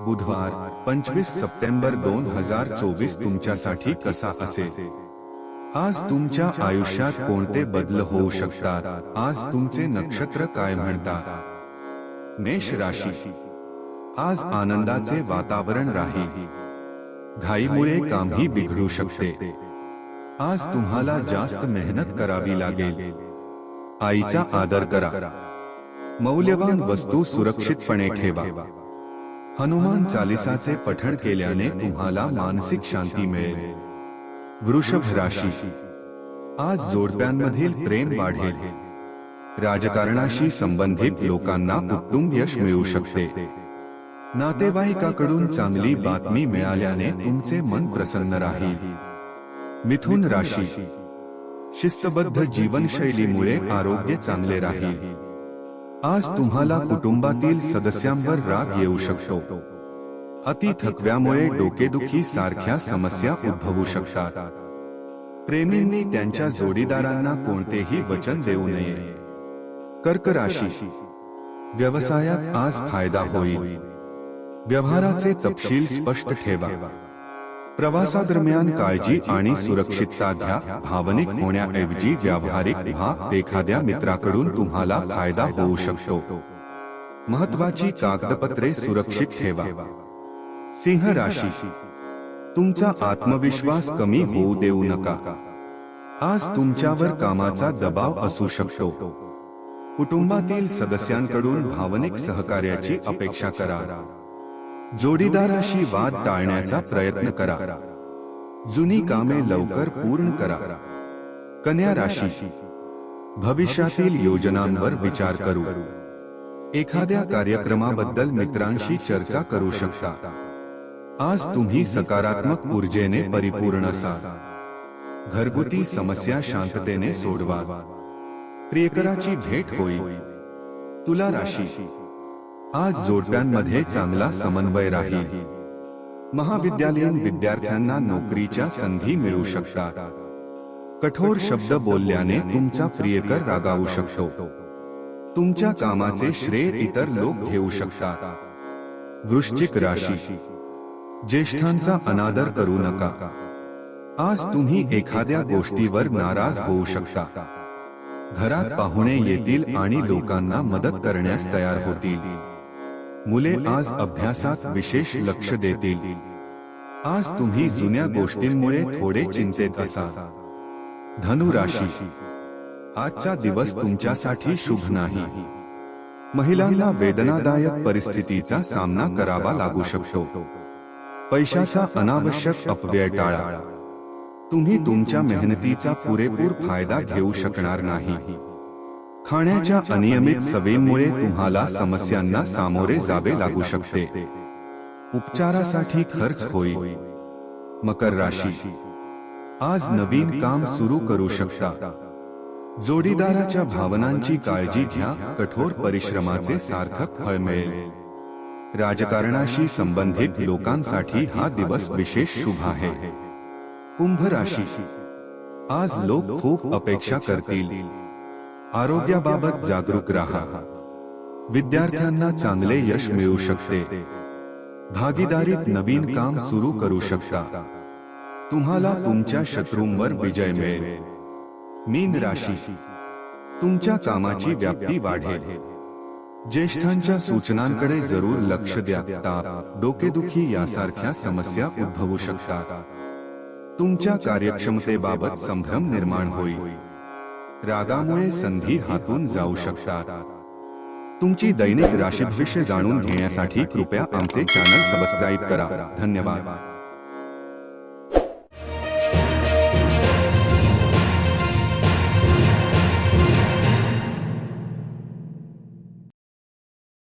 बुधवार पंचवीस सप्टेंबर दोन हजार चोवीस तुमच्यासाठी कसा असेल? आज तुमच्या आयुष्यात कोणते बदल होऊ शकतात? आज तुमचे नक्षत्र काय म्हणतात? मेष राशी. आज आनंदाचे वातावरण राहील घाईमुळे कामही बिघडू शकते. आज तुम्हाला जास्त मेहनत करावी लागेल. आईचा आदर करा. मौल्यवान वस्तू सुरक्षितपणे ठेवा. हनुमान चालिसाचे पठण केल्याने तुम्हाला मानसिक शांती मिळेल. वृषभ राशी आज जोडप्यांमधील प्रेम वाढेल. राजकारणाशी संबंधित लोकांना उत्तम यश मिळू शकते. नातेवाईकाकडून चांगली बातमी मिळाल्याने तुमचे मन प्रसन्न राहील. मिथुन राशी. शिस्तबद्ध जीवनशैलीमुळे आरोग्य चांगले राहील. आज तुम्हाला कुटुंबातील सदस्यांवर राग येऊ शकतो. अति थकव्यामुळे डोकेदुखी सारख्या समस्या उद्भवू शकतात. प्रेमींनी त्यांच्या जोडीदारांना कोणतेही वचन देऊ नये. कर्क राशी व्यवसायात आज फायदा होईल. व्यवहाराचे तपशील स्पष्ट ठेवा. प्रवासादरम्यान काळजी आणि सुरक्षितता घ्या. भावनिक होण्याऐवजी व्यावहारिक व्हा. एखाद्या मित्राकडून तुम्हाला फायदा होऊ शकतो. महत्वाची कागदपत्रे सुरक्षित ठेवा. सिंह राशी. तुमचा आत्मविश्वास कमी होऊ देऊ नका. आज तुमच्यावर कामाचा दबाव असू शकतो. कुटुंबातील सदस्यांकडून भावनिक सहकार्याची अपेक्षा करा. जोडीदाराशी वाद टाळण्याचा प्रयत्न करा. जुनी कामे लवकर पूर्ण करा. कन्या राशी. भविष्यातील योजनांवर विचार करू. एखाद्या कार्यक्रमाबद्दल मित्रांशी चर्चा करू शकता. आज तुम्ही सकारात्मक ऊर्जेने परिपूर्ण असाल. घरगुती समस्या शांततेने सोडवा. प्रियकराची भेट होईल. तुला राशी. आज जोडप्यांमध्ये चांगला समन्वय राहील. महाविद्यालयीन विद्यार्थ्यांना नोकरीच्या संधी मिळू शकतात. कठोर शब्द बोलल्याने तुमचा प्रियकर रागावू शकतो. तुमच्या कामाचे श्रेय इतर लोक घेऊ शकतात. वृश्चिक राशी. ज्येष्ठांचा अनादर करू नका. आज तुम्ही एखाद्या गोष्टीवर नाराज होऊ शकता. घरात पाहुणे येतील आणि लोकांना मदत करण्यास तयार होतील. मुले आज अभ्यासात विशेष लक्ष देतील. आज तुम्ही जुन्या गोष्टींमुळे थोडे चिंतेत असाल. धनु राशी. आजचा दिवस तुमच्यासाठी शुभ नाही. महिलांना वेदनादायक परिस्थितीचा सामना करावा लागू शकतो. पैशाचा अनावश्यक अपव्यय टाळा. तुम्ही तुमच्या मेहनतीचा पुरेपूर फायदा घेऊ शकणार नाही. खाण्याच्या अनियमित सवयींमुळे तुम्हाला समस्यांना सामोरे जावे लागू शकते. उपचारासाठी खर्च होईल मकर राशी. आज नवीन काम सुरू करू शकता. जोडीदाराच्या भावनांची काळजी घ्या. कठोर परिश्रमाचे सार्थक फळ मिळेल. राजकारणाशी संबंधित लोकांसाठी हा दिवस विशेष शुभ आहे. कुंभ राशी. आज लोक खूप अपेक्षा करतील. आरोग्याबाबत जागरूक राहा. विद्यार्थ्यांना चांगले यश मिळू शकते. भागीदारीत नवीन काम सुरू करू शकता. तुम्हाला तुमच्या शत्रूंवर विजय मिळेल. मीन राशी. तुमच्या कामाची व्याप्ती वाढेल. ज्येष्ठांच्या सूचनांकडे ज़रूर लक्ष द्या. ताप डोकेदुखी यासारख्या समस्या उद्भवू शकतात. तुमच्या कार्यक्षमतेबाबत संभ्रम निर्माण होईल. रागामुळे संधी हातून जाऊ शकतात. तुमची दैनिक राशीभविष्य जाणून घेण्यासाठी कृपया आमचे चॅनल सबस्क्राईब करा. धन्यवाद.